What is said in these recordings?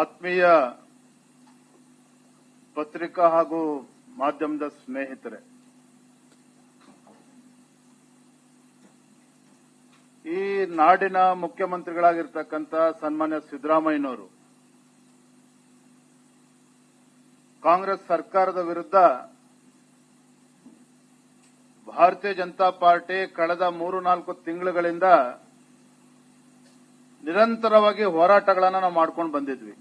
ಆತ್ಮೀಯ ಪತ್ರಿಕಾ ಹಾಗೂ ಮಾಧ್ಯಮದ ಸ್ನೇಹಿತರೆ, ಈ ನಾಡಿನ ಮುಖ್ಯಮಂತ್ರಿಗಳಾಗಿರ್ತಕ್ಕಂಥ ಸನ್ಮಾನ್ಯ ಸಿದ್ದರಾಮಯ್ಯನವರು ಕಾಂಗ್ರೆಸ್ ಸರ್ಕಾರದ ವಿರುದ್ಧ ಭಾರತೀಯ ಜನತಾ ಪಾರ್ಟಿ ಕಳೆದ ಮೂರು ನಾಲ್ಕು ತಿಂಗಳುಗಳಿಂದ ನಿರಂತರವಾಗಿ ಹೋರಾಟಗಳನ್ನು ನಾವು ಮಾಡ್ಕೊಂಡು ಬಂದಿದ್ವಿ.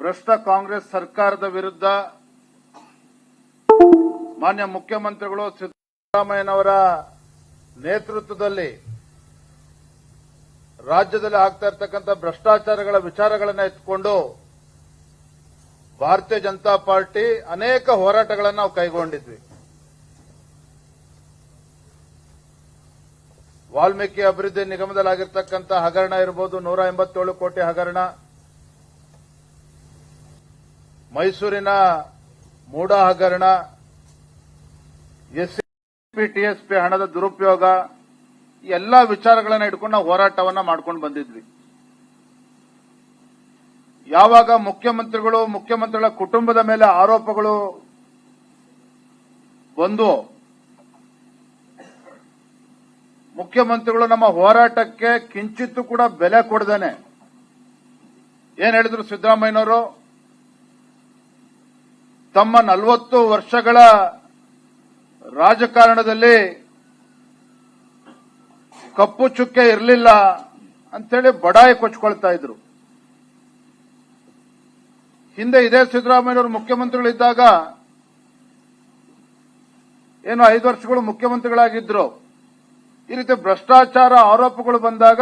ಭ್ರಷ್ಟ ಕಾಂಗ್ರೆಸ್ ಸರ್ಕಾರದ ವಿರುದ್ಧ ಮಾನ್ಯ ಮುಖ್ಯಮಂತ್ರಿಗಳು ಸಿದ್ದರಾಮಯ್ಯನವರ ನೇತೃತ್ವದಲ್ಲಿ ರಾಜ್ಯದಲ್ಲಿ ಆಗ್ತಾ ಇರತಕ್ಕಂಥ ಭ್ರಷ್ಟಾಚಾರಗಳ ವಿಚಾರಗಳನ್ನು ಎತ್ಕೊಂಡು ಭಾರತೀಯ ಜನತಾ ಪಾರ್ಟಿ ಅನೇಕ ಹೋರಾಟಗಳನ್ನು ನಾವು ಕೈಗೊಂಡಿದ್ವಿ. ವಾಲ್ಮೀಕಿ ಅಭಿವೃದ್ಧಿ ನಿಗಮದಲ್ಲಾಗಿರ್ತಕ್ಕಂಥ ಹಗರಣ ಇರಬಹುದು ನೂರ ಎಂಬತ್ತೇಳು ಕೋಟಿ ಹಗರಣ. ಮೈಸೂರಿನ ಮೂಡ ಹಗರಣ. ಎಸ್ಸಿ ಟಿಎಸ್ಪಿ ಹಣದ ದುರುಪಯೋಗ. ಎಲ್ಲ ವಿಚಾರಗಳನ್ನ ಇಟ್ಕೊಂಡು ನಾವು ಹೋರಾಟವನ್ನ ಮಾಡ್ಕೊಂಡು ಬಂದಿದ್ವಿ. ಯಾವಾಗ ಮುಖ್ಯಮಂತ್ರಿಗಳು, ಮುಖ್ಯಮಂತ್ರಿಗಳ ಕುಟುಂಬದ ಮೇಲೆ ಆರೋಪಗಳು ಬಂದು ಮುಖ್ಯಮಂತ್ರಿಗಳು ನಮ್ಮ ಹೋರಾಟಕ್ಕೆ ಕಿಂಚಿತ್ತೂ ಕೂಡ ಬೆಲೆ ಕೊಡದೇನೆ. ಏನ್ ಹೇಳಿದ್ರು ಸಿದ್ದರಾಮಯ್ಯನವರು? ತಮ್ಮ ನಲವತ್ತು ವರ್ಷಗಳ ರಾಜಕಾರಣದಲ್ಲಿ ಕಪ್ಪು ಚುಕ್ಕೆ ಇರಲಿಲ್ಲ ಅಂತೇಳಿ ಬಡಾಯಿ ಕೊಚ್ಕೊಳ್ತಾ ಇದ್ರು. ಹಿಂದೆ ಇದೇ ಸಿದ್ದರಾಮಯ್ಯನವರು ಮುಖ್ಯಮಂತ್ರಿಗಳಿದ್ದಾಗ, ಏನು ಐದು ವರ್ಷಗಳು ಮುಖ್ಯಮಂತ್ರಿಗಳಾಗಿದ್ರು. ಈ ರೀತಿ ಭ್ರಷ್ಟಾಚಾರ ಆರೋಪಗಳು ಬಂದಾಗ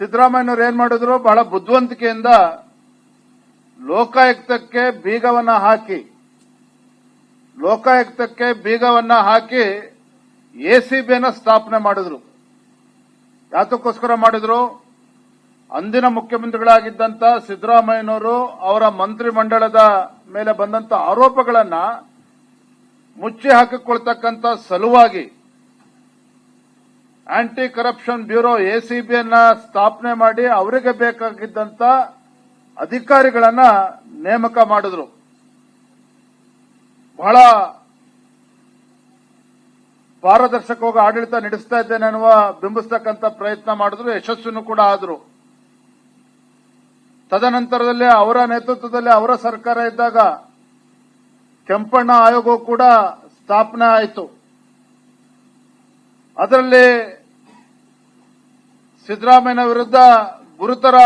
ಸಿದ್ದರಾಮಯ್ಯನವರು ಏನ್ ಮಾಡಿದ್ರು? ಬಹಳ ಬುದ್ಧಿವಂತಿಕೆಯಿಂದ ಲೋಕಾಯುಕ್ತಕ್ಕೆ ಬೀಗವನ್ನ ಹಾಕಿ, ಲೋಕಾಯುಕ್ತಕ್ಕೆ ಬೀಗವನ್ನ ಹಾಕಿ ಎಸಿಬಿಯನ್ನ ಸ್ಥಾಪನೆ ಮಾಡಿದ್ರು. ಯಾತಕ್ಕೋಸ್ಕರ ಮಾಡಿದ್ರು? ಅಂದಿನ ಮುಖ್ಯಮಂತ್ರಿಗಳಾಗಿದ್ದಂತ ಸಿದ್ದರಾಮಯ್ಯನವರು ಅವರ ಮಂತ್ರಿಮಂಡಲದ ಮೇಲೆ ಬಂದಂತ ಆರೋಪಗಳನ್ನ ಮುಚ್ಚಿ ಹಾಕಿಕೊಳ್ತಕ್ಕಂಥ ಸಲುವಾಗಿ ಆಂಟಿ ಕರಪ್ಷನ್ ಬ್ಯೂರೋ ಎಸಿಬಿಯನ್ನ ಸ್ಥಾಪನೆ ಮಾಡಿ ಅವರಿಗೆ ಬೇಕಾಗಿದ್ದಂತ ಅಧಿಕಾರಿಗಳನ್ನ ನೇಮಕ ಮಾಡಿದ್ರು. ಬಹಳ ಪಾರದರ್ಶಕವಾಗಿ ಆಡಳಿತ ನಡೆಸ್ತಾ ಇದ್ದೇನೆ ಅನ್ನುವ ಬಿಂಬಿಸ್ತಕ್ಕಂಥ ಪ್ರಯತ್ನ ಮಾಡಿದ್ರು. ಯಶಸ್ಸನ್ನು ಕೂಡ ಆದ್ರು. ತದನಂತರದಲ್ಲಿ ಅವರ ನೇತೃತ್ವದಲ್ಲಿ ಅವರ ಸರ್ಕಾರ ಇದ್ದಾಗ ಕೆಂಪಣ್ಣ ಆಯೋಗವು ಕೂಡ ಸ್ಥಾಪನೆ ಆಯಿತು. ಅದರಲ್ಲಿ ಸಿದ್ದರಾಮಯ್ಯನ ವಿರುದ್ಧ ಗುರುತರ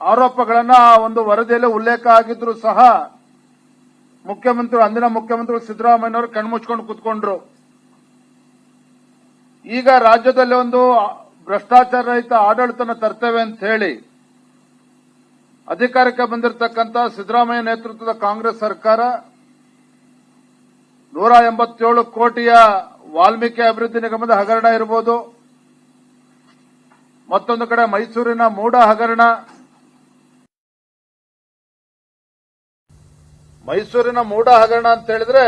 ಆರೋಪಗಳನ್ನ ಆ ಒಂದು ವರದಿಯಲ್ಲಿ ಉಲ್ಲೇಖ ಆಗಿದ್ರು ಸಹ ಮುಖ್ಯಮಂತ್ರಿ, ಅಂದಿನ ಮುಖ್ಯಮಂತ್ರಿಗಳು ಸಿದ್ದರಾಮಯ್ಯನವರು ಕಣ್ಮುಚ್ಕೊಂಡು ಕೂತ್ಕೊಂಡ್ರು. ಈಗ ರಾಜ್ಯದಲ್ಲಿ ಒಂದು ಭ್ರಷ್ಟಾಚಾರ ರಹಿತ ಆಡಳಿತನ ತರ್ತೇವೆ ಅಂತ ಹೇಳಿ ಅಧಿಕಾರಕ್ಕೆ ಬಂದಿರತಕ್ಕಂತ ಸಿದ್ದರಾಮಯ್ಯ ನೇತೃತ್ವದ ಕಾಂಗ್ರೆಸ್ ಸರ್ಕಾರ ನೂರ ಎಂಬತ್ತೇಳು ಕೋಟಿಯ ವಾಲ್ಮೀಕಿ ಅಭಿವೃದ್ಧಿ ನಿಗಮದ ಹಗರಣ ಇರಬಹುದು ಮತ್ತೊಂದು ಕಡೆ ಮೈಸೂರಿನ ಮೂಡ ಹಗರಣ. ಮೈಸೂರಿನ ಮೂಡ ಹಗರಣ ಅಂತ ಹೇಳಿದ್ರೆ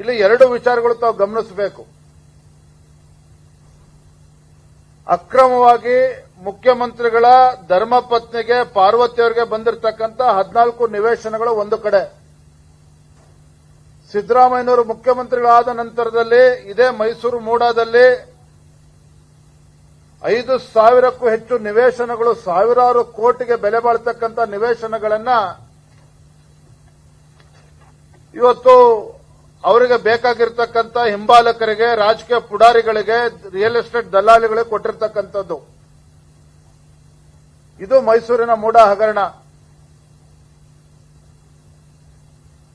ಇಲ್ಲಿ ಎರಡು ವಿಚಾರಗಳು ತಾವು ಗಮನಿಸಬೇಕು. ಅಕ್ರಮವಾಗಿ ಮುಖ್ಯಮಂತ್ರಿಗಳ ಧರ್ಮಪತ್ನಿಗೆ ಪಾರ್ವತಿಯವರಿಗೆ ಬಂದಿರತಕ್ಕಂತ ಹದಿನಾಲ್ಕು ನಿವೇಶನಗಳು ಒಂದು ಕಡೆ. ಸಿದ್ದರಾಮಯ್ಯನವರು ಮುಖ್ಯಮಂತ್ರಿಗಳಾದ ನಂತರದಲ್ಲಿ, ಇದೇ ಮೈಸೂರು ಮೂಡಾದಲ್ಲಿ ಐದು ಸಾವಿರಕ್ಕೂ ಹೆಚ್ಚು ನಿವೇಶನಗಳು ಸಾವಿರಾರು ಕೋಟಿಗೆ ಬೆಲೆ ಬಾಳ್ತಕ್ಕಂಥ ನಿವೇಶನಗಳನ್ನ ಇವತ್ತು ಅವರಿಗೆ ಬೇಕಾಗಿರ್ತಕ್ಕಂಥ ಹಿಂಬಾಲಕರಿಗೆ, ರಾಜಕೀಯ ಪುಡಾರಿಗಳಿಗೆ, ರಿಯಲ್ ಎಸ್ಟೇಟ್ ದಲ್ಲಾಳಿಗಳಿಗೆ ಕೊಟ್ಟಿರ್ತಕ್ಕಂಥದ್ದು. ಇದು ಮೈಸೂರಿನ ಮೂಡ ಹಗರಣ.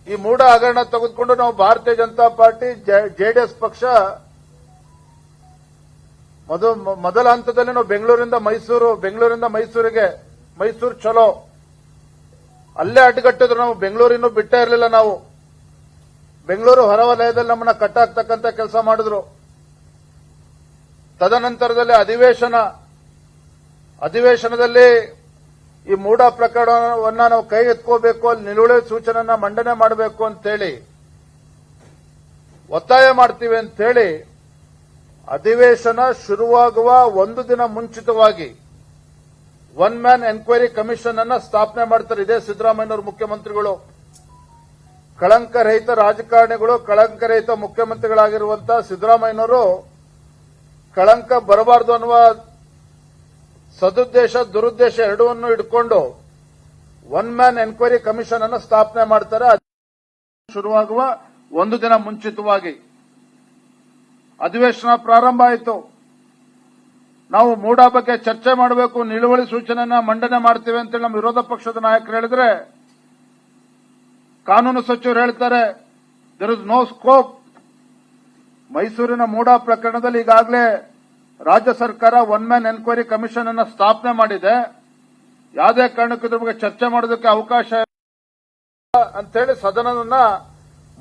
ಈ ಮೂಡ ಹಗರಣ ತೆಗೆದುಕೊಂಡು ನಾವು ಭಾರತೀಯ ಜನತಾ ಪಾರ್ಟಿ ಜೆಡಿಎಸ್ ಪಕ್ಷ ಮೊದ- ಮೊದಲ ಹಂತದಲ್ಲಿ ನಾವು ಬೆಂಗಳೂರಿಂದ ಮೈಸೂರು, ಬೆಂಗಳೂರಿಂದ ಮೈಸೂರಿಗೆ, ಮೈಸೂರು ಚಲೋ. ಅಲ್ಲೇ ಅಡ್ಡಗಟ್ಟಿದ್ರು ನಾವು ಬೆಂಗಳೂರಿನೂ ಬಿಟ್ಟೇ ಇರಲಿಲ್ಲ ನಾವು. ಬೆಂಗಳೂರು ಹೊರವಲಯದಲ್ಲಿ ನಮ್ಮನ್ನ ಕಟ್ಟಾಕ್ತಕ್ಕಂಥ ಕೆಲಸ ಮಾಡಿದ್ರು. ತದನಂತರದಲ್ಲಿ ಅಧಿವೇಶನ. ಅಧಿವೇಶನದಲ್ಲಿ ಈ ಮೂಢ ಪ್ರಕರಣವನ್ನ ನಾವು ಕೈ ಎತ್ಕೋಬೇಕು, ಅಲ್ಲಿ ನಿಲುವಳಿ ಸೂಚನೆಯನ್ನ ಮಂಡನೆ ಮಾಡಬೇಕು ಅಂತೇಳಿ ಒತ್ತಾಯ ಮಾಡ್ತೀವಿ ಅಂತೇಳಿ ಅಧಿವೇಶನ ಶುರುವಾಗುವ ಒಂದು ದಿನ ಮುಂಚಿತವಾಗಿ ಒನ್ ಮ್ಯಾನ್ ಎನ್ಕ್ವೈರಿ ಕಮಿಷನ್ ಅನ್ನ ಸ್ಥಾಪನೆ ಮಾಡ್ತಾರೆ ಇದೇ ಸಿದ್ದರಾಮಯ್ಯನವರು ಮುಖ್ಯಮಂತ್ರಿಗಳು. ಕಳಂಕರಹಿತ ರಾಜಕಾರಣಿಗಳು ಕಳಂಕರಹಿತ ಮುಖ್ಯಮಂತ್ರಿಗಳಾಗಿರುವಂತಹ ಸಿದ್ದರಾಮಯ್ಯನವರು ಕಳಂಕ ಬರಬಾರದು ಅನ್ನುವ ಸದುದ್ದೇಶ, ದುರುದ್ದೇಶ ಎರಡವನ್ನು ಇಟ್ಕೊಂಡು ಒನ್ ಮ್ಯಾನ್ ಎನ್ಕ್ವೈರಿ ಕಮಿಷನ್ ಅನ್ನು ಸ್ಥಾಪನೆ ಮಾಡ್ತಾರೆ. ಶುರುವಾಗುವ ಒಂದು ದಿನ ಮುಂಚಿತವಾಗಿ ಅಧಿವೇಶನ ಪ್ರಾರಂಭ ಆಯಿತು. ನಾವು ಮೂಡ ಬಗ್ಗೆ ಚರ್ಚೆ ಮಾಡಬೇಕು, ನಿಲುವಳಿ ಸೂಚನೆಯನ್ನ ಮಂಡನೆ ಮಾಡ್ತೇವೆ ಅಂತೇಳಿ ನಮ್ಮ ವಿರೋಧ ಪಕ್ಷದ ನಾಯಕರು ಹೇಳಿದ್ರೆ, ಕಾನೂನು ಸಚಿವರು ಹೇಳ್ತಾರೆ ದರ್ ಇಸ್ ನೋ ಸ್ಕೋಪ್ ಮೈಸೂರಿನ ಮೂಡ ಪ್ರಕರಣದಲ್ಲಿ ಈಗಾಗಲೇ ರಾಜ್ಯ ಸರ್ಕಾರ ಒನ್ ಮ್ಯಾನ್ ಎನ್ಕ್ವೈರಿ ಕಮಿಷನ್ ಅನ್ನು ಸ್ಥಾಪನೆ ಮಾಡಿದೆ. ಯಾವುದೇ ಕಾರಣಕ್ಕೂ ಇದ್ರ ಬಗ್ಗೆ ಚರ್ಚೆ ಮಾಡೋದಕ್ಕೆ ಅವಕಾಶ ಅಂತೇಳಿ ಸದನವನ್ನ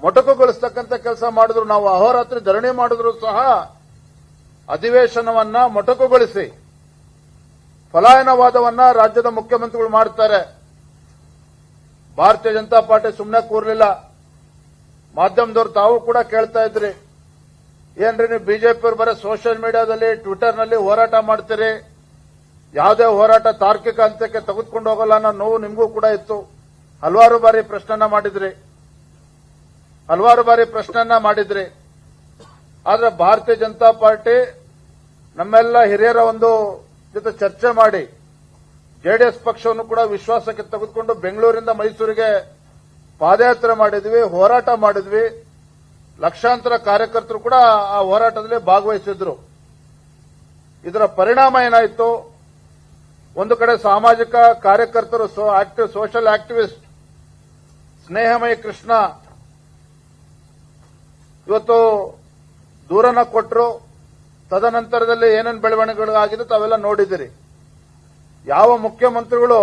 ಮೊಟಕುಗೊಳಿಸ್ತಕ್ಕಂಥ ಕೆಲಸ ಮಾಡಿದ್ರು, ನಾವು ಅಹೋರಾತ್ರಿ ಧರಣಿ ಮಾಡಿದ್ರು ಸಹ ಅಧಿವೇಶನವನ್ನ ಮೊಟಕುಗೊಳಿಸಿ, ಪಲಾಯನವಾದವನ್ನ ರಾಜ್ಯದ ಮುಖ್ಯಮಂತ್ರಿಗಳು ಮಾಡ್ತಾರೆ. ಭಾರತೀಯ ಜನತಾ ಪಾರ್ಟಿ ಸುಮ್ಮನೆ ಕೂರ್ಲಿಲ್ಲ. ಮಾಧ್ಯಮದವರು ತಾವು ಕೂಡ ಕೇಳ್ತಾ ಇದ್ರಿ. ಏನ್ರಿ ನೀವು ಬಿಜೆಪಿಯವರು ಬರೀ ಸೋಷಿಯಲ್ ಮೀಡಿಯಾದಲ್ಲಿ, ಟ್ವಿಟರ್ನಲ್ಲಿ ಹೋರಾಟ ಮಾಡ್ತೀರಿ? ಯಾವುದೇ ಹೋರಾಟ ತಾರ್ಕಿಕ ಹಂತಕ್ಕೆ ತೆಗೆದುಕೊಂಡು ಹೋಗಲ್ಲ ಅನ್ನೋ ನೋವು ನಿಮಗೂ ಕೂಡ ಇತ್ತು. ಹಲವಾರು ಬಾರಿ ಪ್ರಶ್ನೆನ ಮಾಡಿದ್ರಿ. ಹಲವಾರು ಬಾರಿ ಪ್ರಶ್ನೆಯನ್ನ ಮಾಡಿದ್ರಿ. ಆದ್ರೆ ಭಾರತೀಯ ಜನತಾ ಪಾರ್ಟಿ ನಮ್ಮೆಲ್ಲ ಹಿರಿಯರ ಒಂದು ಜೊತೆ ಚರ್ಚೆ ಮಾಡಿ ಜೆಡಿಎಸ್ ಪಕ್ಷವನ್ನು ಕೂಡ ವಿಶ್ವಾಸಕ್ಕೆ ತೆಗೆದುಕೊಂಡು ಬೆಂಗಳೂರಿಂದ ಮೈಸೂರಿಗೆ ಪಾದಯಾತ್ರೆ ಮಾಡಿದ್ವಿ, ಹೋರಾಟ ಮಾಡಿದ್ವಿ. ಲಕ್ಷಾಂತರ ಕಾರ್ಯಕರ್ತರು ಕೂಡ ಆ ಹೋರಾಟದಲ್ಲಿ ಭಾಗವಹಿಸಿದ್ರು. ಇದರ ಪರಿಣಾಮ ಏನಾಯಿತು? ಒಂದು ಕಡೆ ಸಾಮಾಜಿಕ ಕಾರ್ಯಕರ್ತರು active social activist Snehamaya Krishna ಇವತ್ತು ದೂರನ ಕೊಟ್ಟರು ತದನಂತರದಲ್ಲಿ ಏನೇನು ಬೆಳವಣಿಗೆಗಳಾಗಿದೆ ತಾವೆಲ್ಲ ನೋಡಿದಿರಿ ಯಾವ ಮುಖ್ಯಮಂತ್ರಿಗಳು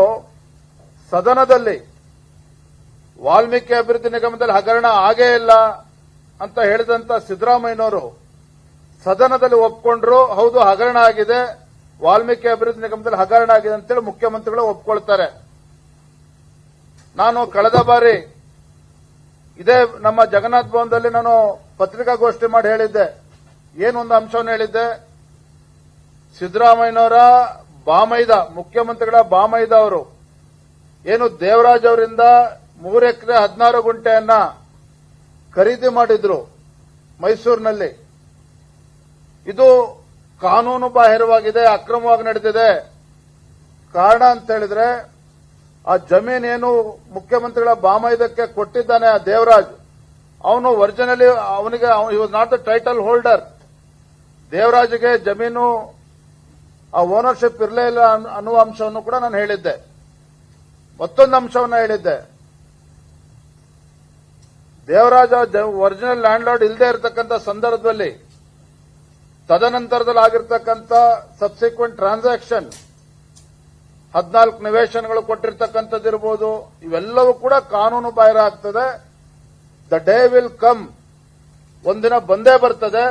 ಸದನದಲ್ಲಿ ವಾಲ್ಮೀಕಿ ಅಭಿವೃದ್ಧಿ ನಿಗಮದಲ್ಲಿ ಹಗರಣ ಆಗೇ ಇಲ್ಲ ಅಂತ ಹೇಳಿದಂತ ಸಿದ್ದರಾಮಯ್ಯನವರು ಸದನದಲ್ಲಿ ಒಪ್ಕೊಂಡ್ರು, ಹೌದು, ಹಗರಣ ಆಗಿದೆ, ವಾಲ್ಮೀಕಿ ಅಭಿವೃದ್ಧಿ ನಿಗಮದಲ್ಲಿ ಹಗರಣ ಆಗಿದೆ ಅಂತೇಳಿ ಮುಖ್ಯಮಂತ್ರಿಗಳು ಒಪ್ಕೊಳ್ತಾರೆ. ನಾನು ಕಳೆದ ಬಾರಿ ಇದೇ ನಮ್ಮ ಜಗನ್ನಾಥ ಭವನದಲ್ಲಿ ನಾನು ಪತ್ರಿಕಾಗೋಷ್ಠಿ ಮಾಡಿ ಹೇಳಿದ್ದೆ. ಏನೊಂದು ಅಂಶವನ್ನು ಹೇಳಿದ್ದೆ? ಸಿದ್ದರಾಮಯ್ಯನವರ ಬಾಮೈದ, ಮುಖ್ಯಮಂತ್ರಿಗಳ ಬಾಮೈದ ಅವರು, ಏನು ದೇವರಾಜ್ ಅವರಿಂದ ಎಕರೆ ಹದಿನಾರು ಗುಂಟೆಯನ್ನ ಖರೀದಿ ಮಾಡಿದ್ರು ಮೈಸೂರಿನಲ್ಲಿ. ಇದು ಕಾನೂನು ಬಾಹಿರವಾಗಿದೆ, ಅಕ್ರಮವಾಗಿ ನಡೆದಿದೆ. ಕಾರಣ ಅಂತ ಹೇಳಿದ್ರೆ, ಆ ಜಮೀನೇನು ಮುಖ್ಯಮಂತ್ರಿಗಳ ಬಾಮೈದಕ್ಕೆ ಕೊಟ್ಟಿದ್ದಾನೆ ಆ ದೇವರಾಜ್ ಅವನು ಒರಿಜಿನಲಿ ಅವನಿಗೆ was not the title holder ದೇವರಾಜ್ಗೆ ಜಮೀನು, ಆ ಓನರ್ಶಿಪ್ ಇರಲೇ ಇಲ್ಲ ಅನ್- ಅನ್ನುವ ಅಂಶವನ್ನು ಕೂಡ ನಾನು ಹೇಳಿದ್ದೆ. ಮತ್ತೊಂದು ಅಂಶವನ್ನು ಹೇಳಿದ್ದೆ. ದೇವರಾಜ ಒರಿಜಿನಲ್ ಲ್ಯಾಂಡ್ ಲಾರ್ಡ್ ಇಲ್ಲದೆ ಇರತಕ್ಕಂಥ ಸಂದರ್ಭದಲ್ಲಿ, ತದನಂತರದಲ್ಲಿ ಆಗಿರ್ತಕ್ಕಂಥ ಸಬ್ಸಿಕ್ವೆಂಟ್ ಟ್ರಾನ್ಸಾಕ್ಷನ್ ಹದಿನಾಲ್ಕು ನಿವೇಶನಗಳು ಕೊಟ್ಟಿರ್ತಕ್ಕಂಥದ್ದಿರ್ಬೋದು, ಇವೆಲ್ಲವೂ ಕೂಡ ಕಾನೂನು ಬಾಹಿರ ಆಗ್ತದೆ. ದ ಡೇ ವಿಲ್ ಕಮ್ ಒಂದಿನ ಬಂದೇ ಬರ್ತದೆ.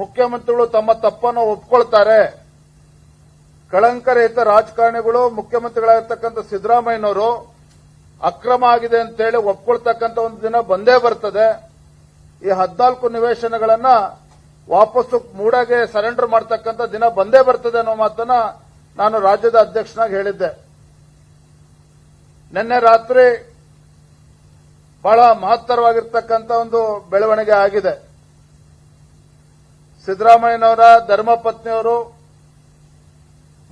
ಮುಖ್ಯಮಂತ್ರಿಗಳು ತಮ್ಮ ತಪ್ಪನ್ನು ಒಪ್ಕೊಳ್ತಾರೆ. ಕಳಂಕರಹಿತ ರಾಜಕಾರಣಿಗಳು, ಮುಖ್ಯಮಂತ್ರಿಗಳಾಗಿರ್ತಕ್ಕಂಥ ಸಿದ್ದರಾಮಯ್ಯನವರು ಅಕ್ರಮ ಆಗಿದೆ ಅಂತೇಳಿ ಒಪ್ಕೊಳ್ತಕ್ಕಂಥ ಒಂದು ದಿನ ಬಂದೇ ಬರ್ತದೆ. ಈ ಹದಿನಾಲ್ಕು ನಿವೇಶನಗಳನ್ನ ವಾಪಸ್ಸು ಮೂಡಾಗೆ ಸರೆಂಡರ್ ಮಾಡ್ತಕ್ಕಂಥ ದಿನ ಬಂದೇ ಬರ್ತದೆ ಅನ್ನೋ ಮಾತನ್ನ ನಾನು ರಾಜ್ಯದ ಅಧ್ಯಕ್ಷನಾಗಿ ಹೇಳಿದ್ದೆ. ನಿನ್ನೆ ರಾತ್ರಿ ಬಹಳ ಮಹತ್ತರವಾಗಿರ್ತಕ್ಕಂಥ ಒಂದು ಬೆಳವಣಿಗೆ ಆಗಿದೆ. ಸಿದ್ದರಾಮಯ್ಯನವರ ಧರ್ಮಪತ್ನಿಯವರು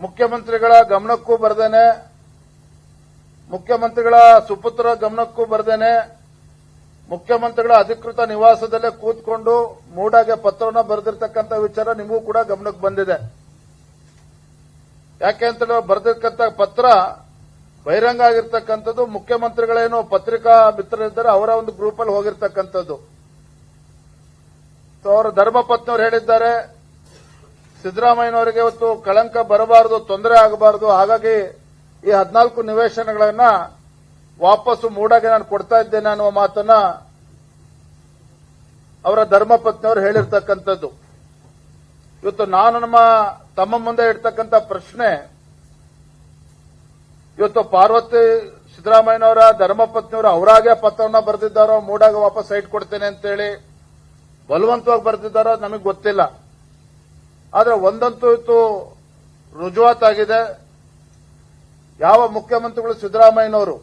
ಮುಖ್ಯಮಂತ್ರಿಗಳ ಗಮನಕ್ಕೂ ಬರ್ದೇನೆ, ಮುಖ್ಯಮಂತ್ರಿಗಳ ಸುಪುತ್ರ ಗಮನಕ್ಕೂ ಬರ್ದೇನೆ, ಮುಖ್ಯಮಂತ್ರಿಗಳ ಅಧಿಕೃತ ನಿವಾಸದಲ್ಲೇ ಕೂತ್ಕೊಂಡು ಮೂಡಾಗೆ ಪತ್ರವನ್ನು ಬರೆದಿರ್ತಕ್ಕಂಥ ವಿಚಾರ ನಿಮಗೂ ಕೂಡ ಗಮನಕ್ಕೆ ಬಂದಿದೆ. ಯಾಕೆ ಅಂತ ಬರೆದಿರ್ತಕ್ಕಂಥ ಪತ್ರ ಬಹಿರಂಗ ಆಗಿರ್ತಕ್ಕಂಥದ್ದು ಮುಖ್ಯಮಂತ್ರಿಗಳೇನು ಪತ್ರಿಕಾ ಮಿತ್ರರಿದ್ದಾರೆ, ಅವರ ಒಂದು ಗ್ರೂಪ್ ಅಲ್ಲಿ ಹೋಗಿರ್ತಕ್ಕಂಥದ್ದು. ಅವರ ಧರ್ಮಪತ್ನಿಯವರು ಹೇಳಿದ್ದಾರೆ, ಸಿದ್ದರಾಮಯ್ಯನವರಿಗೆ ಇವತ್ತು ಕಳಂಕ ಬರಬಾರದು, ತೊಂದರೆ ಆಗಬಾರದು, ಹಾಗಾಗಿ ಈ ಹದಿನಾಲ್ಕು ನಿವೇಶನಗಳನ್ನ ವಾಪಸ್ಸು ಮೂಡಾಗೆ ನಾನು ಕೊಡ್ತಾ ಇದ್ದೇನೆ ಅನ್ನುವ ಮಾತನ್ನ ಅವರ ಧರ್ಮಪತ್ನಿಯವರು ಹೇಳಿರ್ತಕ್ಕಂಥದ್ದು. ಇವತ್ತು ನಾನು ನಮ್ಮ ತಮ್ಮ ಮುಂದೆ ಇಡ್ತಕ್ಕಂಥ ಪ್ರಶ್ನೆ ಇವತ್ತು ಪಾರ್ವತಿ ಸಿದ್ದರಾಮಯ್ಯನವರ ಧರ್ಮಪತ್ನಿಯವರು ಅವರಾಗೆ ಪತ್ರವನ್ನ ಬರೆದಿದ್ದಾರೋ, ಮೂಡಾಗ ವಾಪಸ್ ಸೈಟ್ ಕೊಡ್ತೇನೆ ಅಂತೇಳಿ ಬಲವಂತವಾಗಿ ಬರೆದಿದ್ದಾರೋ ನಮಗೆ ಗೊತ್ತಿಲ್ಲ. ಆದ್ರೆ ಒಂದಂತೂ ಇತ್ತು ರುಜುವಾತಾಗಿದೆ ಯಾವ ಮುಖ್ಯಮಂತ್ರಿಗಳು ಸಿದ್ದರಾಮಯ್ಯನವರು,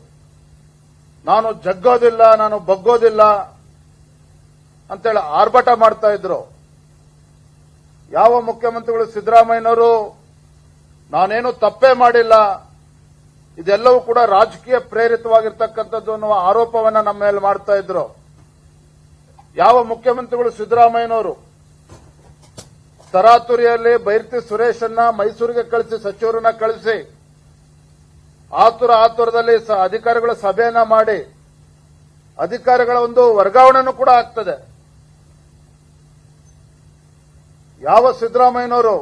ನಾನು ಜಗ್ಗೋದಿಲ್ಲ, ನಾನು ಬಗ್ಗೋದಿಲ್ಲ ಅಂತೇಳಿ ಆರ್ಭಟ ಮಾಡ್ತಾ ಇದ್ರು. ಯಾವ ಮುಖ್ಯಮಂತ್ರಿಗಳು ಸಿದ್ದರಾಮಯ್ಯನವರು, ನಾನೇನು ತಪ್ಪೇ ಮಾಡಿಲ್ಲ ಇದೆಲ್ಲವೂ ಕೂಡ ರಾಜಕೀಯ ಪ್ರೇರಿತವಾಗಿರ್ತಕ್ಕಂಥದ್ದು ಅನ್ನುವ ಆರೋಪವನ್ನ ನಮ್ಮ ಮೇಲೆ ಮಾಡ್ತಾ ಇದ್ರು. ಯಾವ ಮುಖ್ಯಮಂತ್ರಿಗಳು ಸಿದ್ದರಾಮಯ್ಯನವರು? ತರಾತುರಿಯಲ್ಲಿ ಬೈರ್ತಿ ಸುರೇಶನ್ನ ಮೈಸೂರಿಗೆ ಕಳಿಸಿ, ಸಚಿವರನ್ನ ಕಳಿಸಿ, ಆತುರ ಆತುರದಲ್ಲಿ ಅಧಿಕಾರಿಗಳ ಸಭೆಯನ್ನ ಮಾಡಿ, ಅಧಿಕಾರಿಗಳ ಒಂದು ವರ್ಗಾವಣೆನೂ ಕೂಡ ಆಗ್ತದೆ. ಯಾವ ಸಿದ್ದರಾಮಯ್ಯನವರು?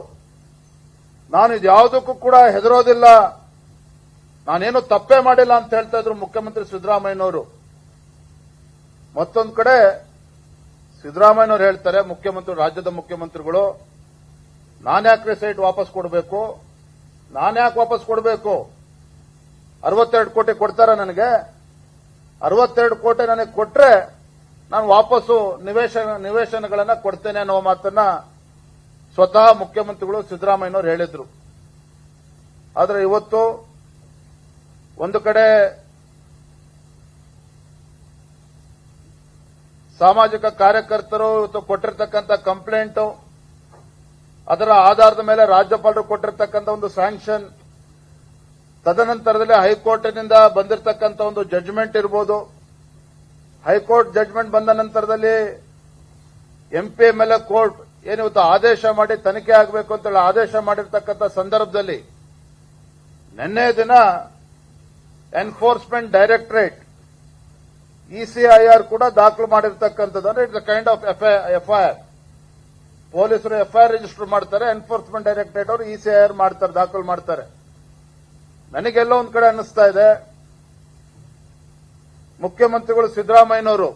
ನಾನು ಇದ್ಯಾವುದಕ್ಕೂ ಕೂಡ ಹೆದರೋದಿಲ್ಲ. ನಾನೇನು ತಪ್ಪೇ ಮಾಡಿಲ್ಲ ಅಂತ ಹೇಳ್ತಾ ಇದ್ರು ಮುಖ್ಯಮಂತ್ರಿ ಸಿದ್ದರಾಮಯ್ಯನವರು. ಮತ್ತೊಂದು ಕಡೆ ಸಿದ್ದರಾಮಯ್ಯನವರು ಹೇಳ್ತಾರೆ, ಮುಖ್ಯಮಂತ್ರಿ, ರಾಜ್ಯದ ಮುಖ್ಯಮಂತ್ರಿಗಳು, ನಾನ್ಯಾಕ್ರೆ ಸೈಟ್ ವಾಪಸ್ ಕೊಡಬೇಕು. ನಾನ್ಯಾಕೆ ವಾಪಸ್ ಕೊಡಬೇಕು? ಅರವತ್ತೆರಡು ಕೋಟಿ ಕೊಡ್ತಾರ ನನಗೆ? ಅರವತ್ತೆರಡು ಕೋಟಿ ನನಗೆ ಕೊಟ್ರೆ ನಾನು ವಾಪಸ್ಸು ನಿವೇಶನ, ನಿವೇಶನಗಳನ್ನ ಕೊಡ್ತೇನೆ ಅನ್ನೋ ಮಾತನ್ನ ಸ್ವತಃ ಮುಖ್ಯಮಂತ್ರಿಗಳು ಸಿದ್ದರಾಮಯ್ಯನವರು ಹೇಳಿದ್ರು. ಆದರೆ ಇವತ್ತು ಒಂದು ಕಡೆ ಸಾಮಾಜಿಕ ಕಾರ್ಯಕರ್ತರು ಇವತ್ತು ಕೊಟ್ಟಿರ್ತಕ್ಕಂಥ ಕಂಪ್ಲೇಂಟು, ಅದರ ಆಧಾರದ ಮೇಲೆ ರಾಜ್ಯಪಾಲರು ಕೊಟ್ಟಿರ್ತಕ್ಕಂಥ ಒಂದು ಸ್ಯಾಂಕ್ಷನ್, ತದನಂತರದಲ್ಲಿ ಹೈಕೋರ್ಟ್ನಿಂದ ಬಂದಿರತಕ್ಕಂಥ ಒಂದು ಜಡ್ಜ್ಮೆಂಟ್ ಇರ್ಬೋದು. ಹೈಕೋರ್ಟ್ ಜಡ್ಜ್ಮೆಂಟ್ ಬಂದ ನಂತರದಲ್ಲಿ ಎಂಪಿ ಎಂಎಲ್ಎ ಕೋರ್ಟ್ ಏನಿವತ್ತು ಆದೇಶ ಮಾಡಿ ತನಿಖೆ ಆಗಬೇಕು ಅಂತೇಳಿ ಆದೇಶ ಮಾಡಿರ್ತಕ್ಕಂಥ ಸಂದರ್ಭದಲ್ಲಿ ನಿನ್ನೆ ದಿನ ಎನ್ಫೋರ್ಸ್ಮೆಂಟ್ ಡೈರೆಕ್ಟರೇಟ್ ಇಸಿಐಆರ್ ಕೂಡ ದಾಖಲು ಮಾಡಿರ್ತಕ್ಕಂಥದ್ದು ಅಂದ್ರೆ ಇಟ್ಸ್ ಕೈಂಡ್ ಆಫ್ ಎಫ್ಐಆರ್ ಪೊಲೀಸರು ಎಫ್ಐಆರ್ ರಿಜಿಸ್ಟರ್ ಮಾಡ್ತಾರೆ ಎನ್ಫೋರ್ಸ್ಮೆಂಟ್ ಡೈರೆಕ್ಟರೇಟ್ ಅವರು ಇಸಿಐಆರ್ ಮಾಡ್ತಾರೆ, ದಾಖಲು ಮಾಡ್ತಾರೆ. ನನಗೆಲ್ಲ ಒಂದ್ ಕಡೆ ಅನ್ನಿಸ್ತಾ ಇದೆ. ಮುಖ್ಯಮಂತ್ರಿಗಳು ಸಿದ್ದರಾಮಯ್ಯನವರು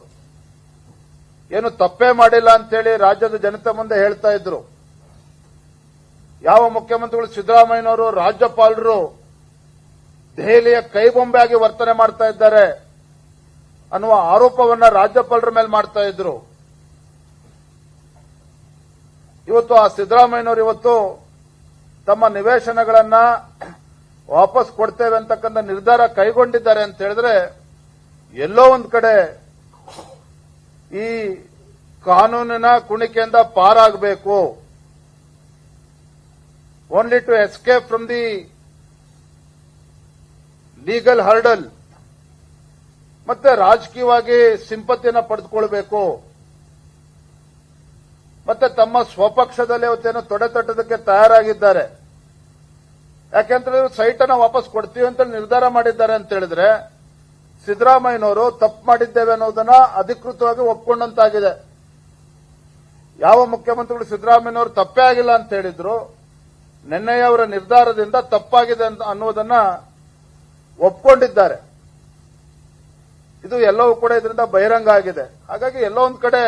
ಏನು ತಪ್ಪೇ ಮಾಡಿಲ್ಲ ಅಂತೇಳಿ ರಾಜ್ಯದ ಜನತೆ ಮುಂದೆ ಹೇಳ್ತಾ ಇದ್ರು. ಯಾವ ಮುಖ್ಯಮಂತ್ರಿಗಳು ಸಿದ್ದರಾಮಯ್ಯನವರು, ರಾಜ್ಯಪಾಲರು ದೆಹಲಿಯ ಕೈಬೊಂಬೆಯಾಗಿ ವರ್ತನೆ ಮಾಡ್ತಾ ಇದ್ದಾರೆ ಅನ್ನುವ ಆರೋಪವನ್ನ ರಾಜ್ಯಪಾಲರ ಮೇಲೆ ಮಾಡ್ತಾ ಇದ್ರು. ಇವತ್ತು ಆ ಸಿದ್ದರಾಮಯ್ಯನವರು ಇವತ್ತು ತಮ್ಮ ನಿವೇಶನಗಳನ್ನ ವಾಪಸ್ ಕೊಡ್ತೇವೆ ಅಂತಕ್ಕಂಥ ನಿರ್ಧಾರ ಕೈಗೊಂಡಿದ್ದಾರೆ ಅಂತ ಹೇಳಿದ್ರೆ ಎಲ್ಲೋ ಒಂದ್ ಕಡೆ ಈ ಕಾನೂನಿನ ಕುಣಿಕೆಯಿಂದ ಪಾರಾಗಬೇಕು. Only to escape from the legal hurdle. ಮತ್ತೆ ರಾಜಕೀಯವಾಗಿ ಸಿಂಪತ್ತಿಯನ್ನು ಪಡೆದುಕೊಳ್ಬೇಕು. ಮತ್ತೆ ತಮ್ಮ ಸ್ವಪಕ್ಷದಲ್ಲಿ ಅವತ್ತೇನೋ ತೊಡೆ ತಟ್ಟದಕ್ಕೆ ತಯಾರಾಗಿದ್ದಾರೆ. ಯಾಕೆಂದ್ರೆ ಸೈಟ್ ವಾಪಸ್ ಕೊಡ್ತೀವಿ ಅಂತ ನಿರ್ಧಾರ ಮಾಡಿದ್ದಾರೆ ಅಂತ ಹೇಳಿದ್ರೆ, ಸಿದ್ದರಾಮಯ್ಯನವರು ತಪ್ಪು ಮಾಡಿದ್ದೇವೆ ಅನ್ನೋದನ್ನ ಅಧಿಕೃತವಾಗಿ ಒಪ್ಪಿಕೊಂಡಂತಾಗಿದೆ ಯಾವ ಮುಖ್ಯಮಂತ್ರಿಗಳು ಸಿದ್ದರಾಮಯ್ಯನವರು ತಪ್ಪೇ ಆಗಿಲ್ಲ ಅಂತ ಹೇಳಿದ್ರು ನಿನ್ನೆಯವರ ನಿರ್ಧಾರದಿಂದ ತಪ್ಪಾಗಿದೆ ಅಂತ ಅನ್ನೋದನ್ನ ಒಪ್ಕೊಂಡಿದ್ದಾರೆ. ಇದು ಎಲ್ಲವೂ ಕೂಡ ಇದರಿಂದ ಬಹಿರಂಗ ಆಗಿದೆ. ಹಾಗಾಗಿ ಎಲ್ಲೋ ಒಂದ್ ಕಡೆ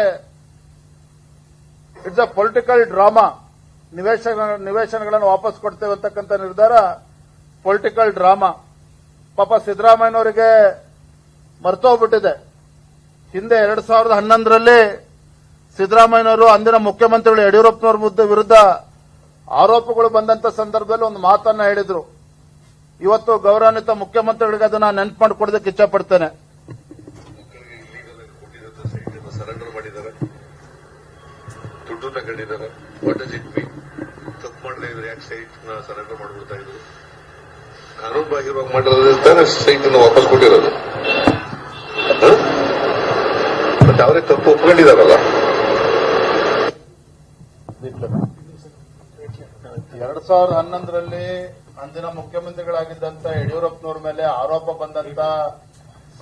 ಇಟ್ಸ್ ಅ ಪೊಲಿಟಿಕಲ್ ಡ್ರಾಮಾ ನಿವೇಶನ, ನಿವೇಶನಗಳನ್ನು ವಾಪಸ್ ಕೊಡ್ತೇವೆ ಅಂತಕ್ಕಂಥ ನಿರ್ಧಾರ ಪೊಲಿಟಿಕಲ್ ಡ್ರಾಮಾ ಪಾಪ ಸಿದ್ದರಾಮಯ್ಯನವರಿಗೆ ಮರ್ತೋಗ್ಬಿಟ್ಟಿದೆ. ಹಿಂದೆ ಎರಡ್ ಸಾವಿರದ ಹನ್ನೊಂದರಲ್ಲಿ ಸಿದ್ದರಾಮಯ್ಯನವರು ಅಂದಿನ ಮುಖ್ಯಮಂತ್ರಿಗಳು ಯಡಿಯೂರಪ್ಪನವರ ವಿರುದ್ಧ ಆರೋಪಗಳು ಬಂದಂತ ಸಂದರ್ಭದಲ್ಲಿ ಒಂದು ಮಾತನ್ನ ಹೇಳಿದ್ರು. ಇವತ್ತು ಗೌರವಾನ್ವಿತ ಮುಖ್ಯಮಂತ್ರಿಗಳಿಗೆ ಅದನ್ನ ನೆನಪು ಮಾಡಿಕೊಡೋದಕ್ಕೆ ಇಚ್ಛಪಡ್ತೇನೆ. ಸರೆಂಡರ್ ಮಾಡಿದ್ದಾರೆ ದುಡ್ಡು ತಗೊಂಡಿದ್ದಾರೆ ವಾಟ್ ಡಸ್ ಇಟ್ ಮೀನ್ ತಪ್ಪು ಮಾಡದೇ ಇದ್ರೆ ಯಾಕೆ ಸೈಟ್ನ ಸರೆಂಡರ್ ಮಾಡ್ಬಿಡ್ತಾ ಇದ್ರು? ಕಾನೂನು ಬಾಹಿರವಾಗಿ ಮಾಡಿರೋದ್ರಿಂದ ಸೈಟ್ ಅನ್ನು ವಾಪಸ್ ಕೊಟ್ಟಿರೋದು? ಮತ್ತೆ ಅವರೇ ತಪ್ಪು ಒಪ್ಕೊಂಡಿದಾರಲ್ಲ ಎರಡ್ ಸಾವಿರದ ಹನ್ನೊಂದರಲ್ಲಿ ಅಂದಿನ ಮುಖ್ಯಮಂತ್ರಿಗಳಾಗಿದ್ದಂತ ಯಡಿಯೂರಪ್ಪನವ್ರ ಮೇಲೆ ಆರೋಪ ಬಂದಂತ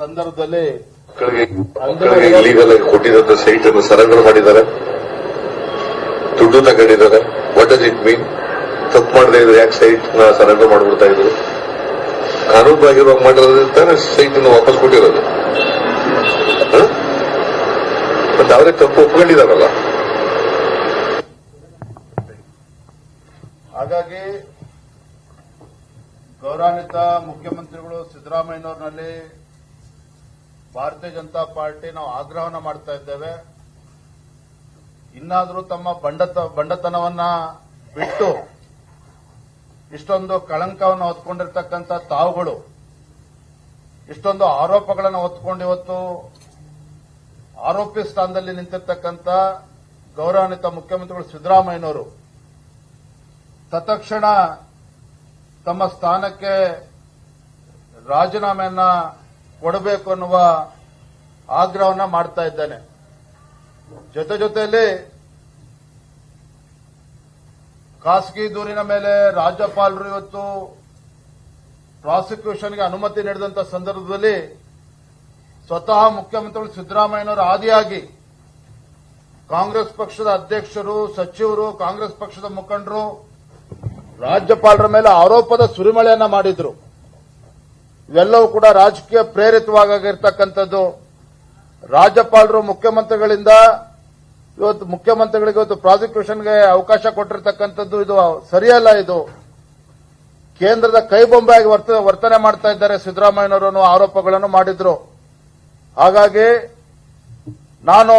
ಸಂದರ್ಭದಲ್ಲಿ ಮಕ್ಕಳಿಗೆ ಕೊಟ್ಟಿದ್ದಂತ ಇಲ್ಲಿಗಲ್ ಕೊಟ್ಟಿರೋದು ಸೈಟ್ ಅನ್ನು ಸರೆಂಡರ್ ಮಾಡಿದ್ದಾರೆ. ದುಡ್ಡು ತಗೊಂಡಿದ್ದಾರೆ. ವಾಟ್ ಡಸ್ ಇಟ್ ಮೀನ್ ತಪ್ಪು ಮಾಡದೇ ಇದ್ರೆ ಯಾಕೆ ಸೈಟ್ನ ಸರೆಂಡರ್ ಮಾಡ್ಬಿಡ್ತಾ ಇದ್ರು? ಕಾನೂನು ಆಗಿರುವಾಗ ಮಾಡಿರೋದ್ರಿಂದ ಸೈಟ್ ಅನ್ನು ವಾಪಸ್ ಕೊಟ್ಟಿರೋದು. ಮತ್ತೆ ಅವರೇ ತಪ್ಪು ಒಪ್ಕೊಂಡಿದಾರಲ್ಲ ಹಾಗಾಗಿ ಗೌರವಾನ್ವಿತ ಮುಖ್ಯಮಂತ್ರಿಗಳು ಸಿದ್ದರಾಮಯ್ಯನವರಿನಲ್ಲಿ ಭಾರತೀಯ ಜನತಾ ಪಾರ್ಟಿ ನಾವು ಆಗ್ರಹವನ್ನು ಮಾಡ್ತಾ ಇದ್ದೇವೆ. ಇನ್ನಾದರೂ ತಮ್ಮ ಬಂಡತ, ಬಂಡತನವನ್ನ ಬಿಟ್ಟು ಇಷ್ಟೊಂದು ಕಳಂಕವನ್ನು ಹೊತ್ಕೊಂಡಿರ್ತಕ್ಕಂಥ ತಾವುಗಳು, ಇಷ್ಟೊಂದು ಆರೋಪಗಳನ್ನು ಹೊತ್ಕೊಂಡು ಇವತ್ತು ಆರೋಪಿ ಸ್ಥಾನದಲ್ಲಿ ನಿಂತಿರ್ತಕ್ಕಂಥ ಗೌರವಾನ್ವಿತ ಮುಖ್ಯಮಂತ್ರಿಗಳು ಸಿದ್ದರಾಮಯ್ಯನವರು, ತತ್ಕ್ಷಣ ತಮ್ಮ ಸ್ಥಾನಕ್ಕೆ ರಾಜೀನಾಮೆಯನ್ನ ಕೊಡಬೇಕು ಅನ್ನುವ ಆಗ್ರಹವನ್ನ ಮಾಡ್ತಾ ಇದ್ದೇನೆ. ಜೊತೆ ಜೊತೆಯಲ್ಲಿ ಖಾಸಗಿ ದೂರಿನ ಮೇಲೆ ರಾಜ್ಯಪಾಲರು ಇವತ್ತು ಪ್ರಾಸಿಕ್ಯೂಷನ್ಗೆ ಅನುಮತಿ ನೀಡಿದಂತ ಸಂದರ್ಭದಲ್ಲಿ ಸ್ವತಃ ಮುಖ್ಯಮಂತ್ರಿಗಳು ಸಿದ್ದರಾಮಯ್ಯನವರು ಆದಿಯಾಗಿ ಕಾಂಗ್ರೆಸ್ ಪಕ್ಷದ ಅಧ್ಯಕ್ಷರು, ಸಚಿವರು, ಕಾಂಗ್ರೆಸ್ ಪಕ್ಷದ ಮುಖಂಡರು ರಾಜ್ಯಪಾಲರ ಮೇಲೆ ಆರೋಪದ ಸುರಿಮಳೆಯನ್ನ ಮಾಡಿದ್ರು. ಇವೆಲ್ಲವೂ ಕೂಡ ರಾಜಕೀಯ ಪ್ರೇರಿತವಾಗಿರ್ತಕ್ಕಂಥದ್ದು ರಾಜ್ಯಪಾಲರು ಮುಖ್ಯಮಂತ್ರಿಗಳಿಂದ ಇವತ್ತು ಮುಖ್ಯಮಂತ್ರಿಗಳಿಗೆ ಇವತ್ತು ಪ್ರಾಸಿಕ್ಯೂಷನ್ಗೆ ಅವಕಾಶ ಕೊಟ್ಟಿರ್ತಕ್ಕಂಥದ್ದು ಇದು ಸರಿಯಲ್ಲ ಇದು. ಕೇಂದ್ರದ ಕೈಬೊಂಬೆಯಾಗಿ ವರ್ತ ವರ್ತನೆ ಮಾಡ್ತಾ ಇದ್ದಾರೆ ಸಿದ್ದರಾಮಯ್ಯನವರು ಆರೋಪಗಳನ್ನು ಮಾಡಿದ್ರು. ಹಾಗಾಗಿ ನಾನು